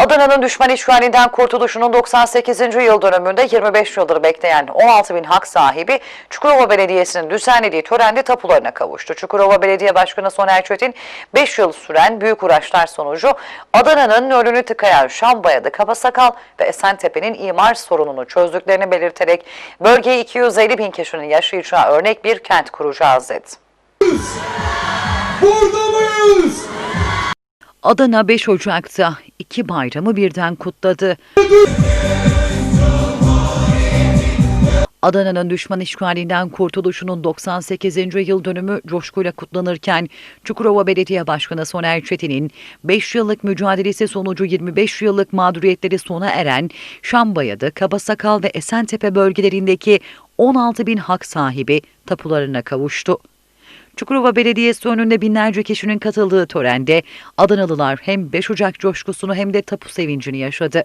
Adana'nın düşman işgalinden kurtuluşunun 98. yıl dönümünde 25 yıldır bekleyen 16 bin hak sahibi Çukurova Belediyesi'nin düzenlediği törende tapularına kavuştu. Çukurova Belediye Başkanı Soner Çetin 5 yıl süren büyük uğraşlar sonucu Adana'nın önünü tıkayan Şambayadı, Kabasakal ve Esentepe'nin imar sorununu çözdüklerini belirterek bölgeye 250 bin kişinin yaşayacağı örnek bir kent kuracağız dedi. Burada mıyız? Adana 5 Ocak'ta iki bayramı birden kutladı. Adana'nın düşman işgalinden kurtuluşunun 98. yıl dönümü coşkuyla kutlanırken Çukurova Belediye Başkanı Soner Çetin'in 5 yıllık mücadelesi sonucu 25 yıllık mağduriyetleri sona eren Şambayadı, Kabasakal ve Esentepe bölgelerindeki 16 bin hak sahibi tapularına kavuştu. Çukurova Belediyesi önünde binlerce kişinin katıldığı törende Adanalılar hem 5 Ocak coşkusunu hem de tapu sevincini yaşadı.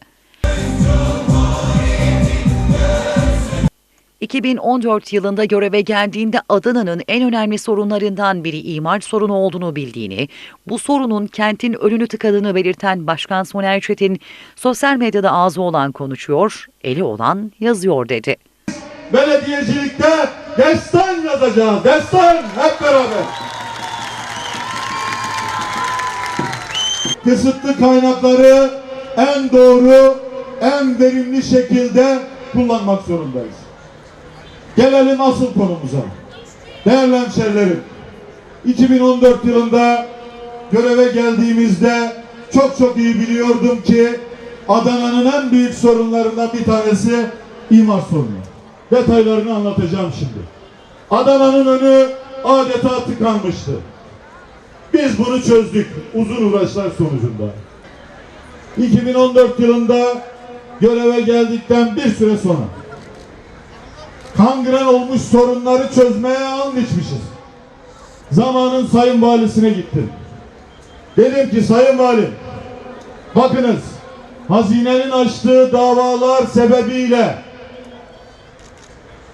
2014 yılında göreve geldiğinde Adana'nın en önemli sorunlarından biri imar sorunu olduğunu bildiğini, bu sorunun kentin önünü tıkadığını belirten Başkan Soner Çetin, sosyal medyada ağzı olan konuşuyor, eli olan yazıyor dedi. Belediyecilikte destan yazacağız. Destan hep beraber. Kısıtlı kaynakları en doğru, en verimli şekilde kullanmak zorundayız. Gelelim asıl konumuza. Değerli hemşerilerim, 2014 yılında göreve geldiğimizde çok çok iyi biliyordum ki Adana'nın en büyük sorunlarından bir tanesi imar sorunu. Detaylarını anlatacağım şimdi. Adana'nın önü adeta tıkanmıştı. Biz bunu çözdük uzun uğraşlar sonucunda. 2014 yılında göreve geldikten bir süre sonra kangren olmuş sorunları çözmeye an içmişiz. Zamanın sayın valisine gittim. Dedim ki sayın valim bakınız hazinenin açtığı davalar sebebiyle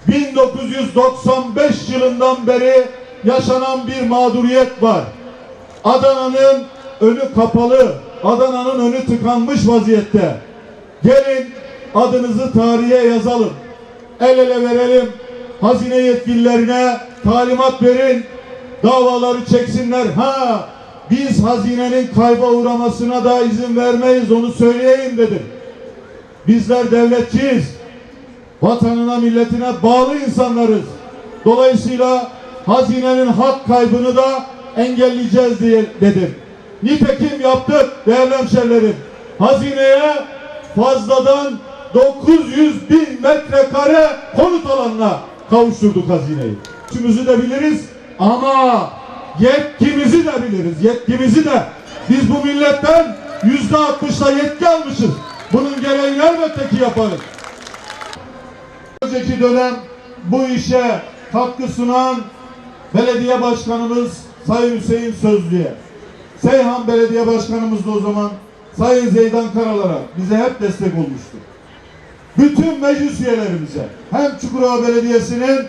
1995 yılından beri yaşanan bir mağduriyet var. Adana'nın önü kapalı, Adana'nın önü tıkanmış vaziyette. Gelin adınızı tarihe yazalım. El ele verelim. Hazine yetkililerine talimat verin. Davaları çeksinler. Ha biz hazinenin kayba uğramasına da izin vermeyiz onu söyleyeyim dedim. Bizler devletçiyiz vatanına milletine bağlı insanlarız. Dolayısıyla hazinenin hak kaybını da engelleyeceğiz diye dedim. Nitekim yaptık değerli hemşerilerim. Hazineye fazladan 900 bin metrekare konut alanına kavuşturduk hazineyi. Üçümüzü de biliriz ama yetkimizi de biliriz. Yetkimizi de biz bu milletten yüzde altmışla yetki almışız. Bunun gereğini elbette ki yaparız. Önceki dönem bu işe katkı sunan belediye başkanımız Sayın Hüseyin Sözlü'ye, Seyhan Belediye Başkanımız da o zaman Sayın Zeydan Karalar'a bize hep destek olmuştu. Bütün meclis üyelerimize hem Çukurova Belediyesi'nin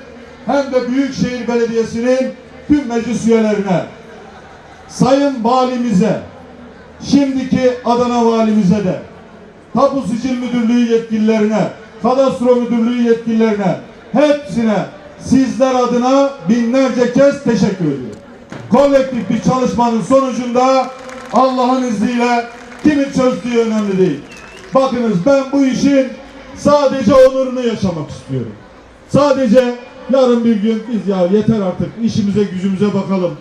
hem de Büyükşehir Belediyesi'nin tüm meclis üyelerine, Sayın Valimize, şimdiki Adana Valimize de, Tapu Sicil Müdürlüğü yetkililerine, Kadastro Müdürlüğü yetkililerine, hepsine sizler adına binlerce kez teşekkür ediyorum. Kolektif bir çalışmanın sonucunda Allah'ın izniyle kimin çözdüğü önemli değil. Bakınız ben bu işin sadece onurunu yaşamak istiyorum. Sadece yarın bir gün biz ya yeter artık işimize gücümüze bakalım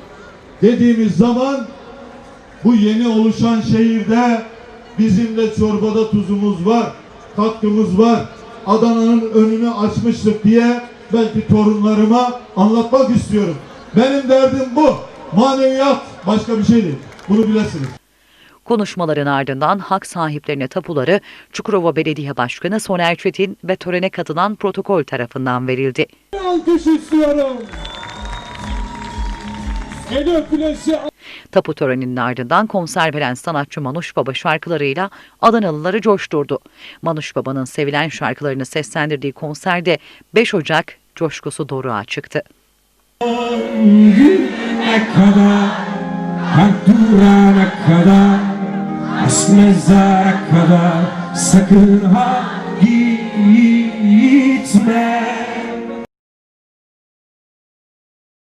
dediğimiz zaman bu yeni oluşan şehirde bizim de çorbada tuzumuz var, katkımız var. Adana'nın önünü açmıştık diye belki torunlarıma anlatmak istiyorum. Benim derdim bu. Maneviyat başka bir şey değil. Bunu bilesiniz. Konuşmaların ardından hak sahiplerine tapuları Çukurova Belediye Başkanı Soner Çetin ve törene katılan protokol tarafından verildi. Alkış istiyorum. El öpülesi Tapu töreninin ardından konser veren sanatçı Manuş Baba şarkılarıyla Adanalıları coşturdu. Manuş Baba'nın sevilen şarkılarını seslendirdiği konserde 5 Ocak coşkusu doruğa çıktı. ne kadar, durana kadar mezara kadar sakın ha gitme